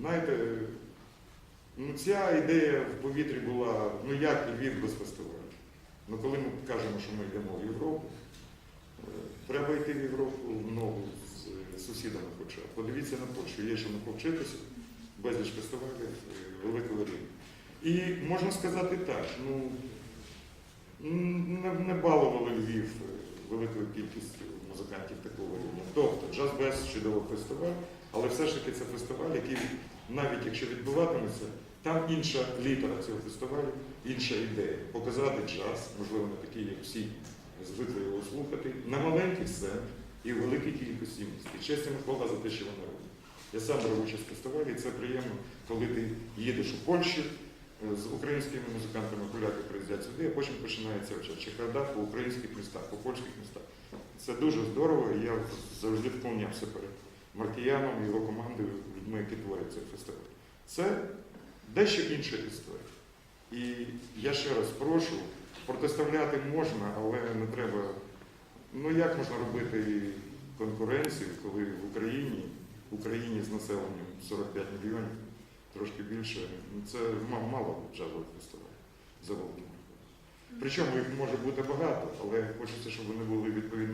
Знаєте, ну ця ідея в повітрі була, ну як Львів без фестивалю. Ну коли ми кажемо, що ми йдемо в Європу, е, треба йти в Європу в ногу з е, сусідами хоча. Подивіться на Польщу, є що не повчитися, безліч фестивалів е, великого. І можна сказати так, ну не, балували Львів великою кількістю музикантів такого рівня. Тобто Джаз Без чудовий фестиваль, але все ж таки це фестиваль, який навіть якщо відбуватиметься, там інша літера цього фестивалю, інша ідея. Показати джаз, можливо, не такий, як всі звикли його слухати, на маленьких сценах і в великій кількості міст. І честь хвала за те, що вони роблять. Я сам беру участь в фестивалі, і це приємно, коли ти їдеш у Польщу з українськими музикантами, поляки приїздять сюди, а потім починається Чехарда по українських містах, по польських містах. Це дуже здорово, і я завжди вклонявся перед Маркіяном і його командою, людьми, які творять цей фестиваль. Це дещо інша історія. І я ще раз прошу, протиставляти можна, але не треба. Ну як можна робити конкуренцію, коли в Україні, в Україні з населенням 45 мільйонів, трошки більше, ну, це ма- мало джазових фестивалів за великим. Причому їх може бути багато, але хочеться, щоб вони були відповідно.